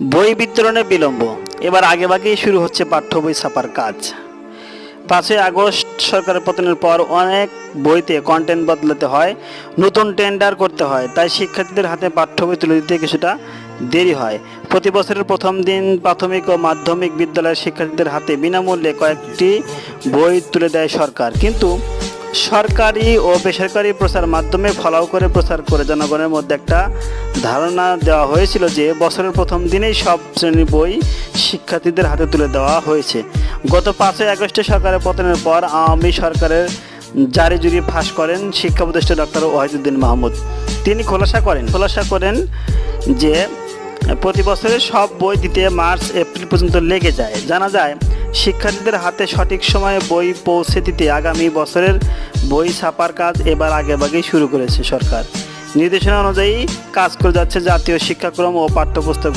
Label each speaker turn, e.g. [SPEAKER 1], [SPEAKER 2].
[SPEAKER 1] বই বিতরণে বিলম্ব। এবার আগেভাগেই শুরু হচ্ছে পাঠ্য বই ছাপার কাজ। পাঁচই আগস্ট সরকারের পতনের পর অনেক বইতে কন্টেন্ট বদলাতে হয়, নতুন টেন্ডার করতে হয়। তাই শিক্ষার্থীদের হাতে পাঠ্য বই তুলে দিতে কিছুটা দেরি হয়। প্রতি বছরের প্রথম দিন প্রাথমিক ও মাধ্যমিক বিদ্যালয়ের শিক্ষার্থীদের হাতে বিনামূল্যে কয়েকটি বই তুলে দেয় সরকার। কিন্তু সরকারি ও বেসরকারি প্রচার মাধ্যমে ফলাও করে প্রচার করে জনগণের মধ্যে একটা ধারণা দেওয়া হয়েছিল যে বছরের প্রথম দিনেই সব শ্রেণির বই শিক্ষার্থীদের হাতে তুলে দেওয়া হয়েছে। গত পাঁচই আগস্টে সরকারের পতনের পর আওয়ামী সরকারের জারি জুরি ফাঁস করেন শিক্ষা উপদেষ্টা ডক্টর ওয়াহিদুদ্দিন মাহমুদ। তিনি খোলাসা করেন। খোলাসা করেন যে প্রতি বছরে সব বই দিতে মার্চ, এপ্রিল পর্যন্ত লেগে যায়। জানা যায় শিক্ষার্থীদের হাতে সঠিক সময়ে বই পৌঁছে দিতে আগামী বছরের বই ছাপার কাজ এবার আগেভাগেই শুরু করেছে সরকার। নির্দেশনা অনুযায়ী কাজ করে যাচ্ছে জাতীয় শিক্ষাক্রম ও পাঠ্যপুস্তক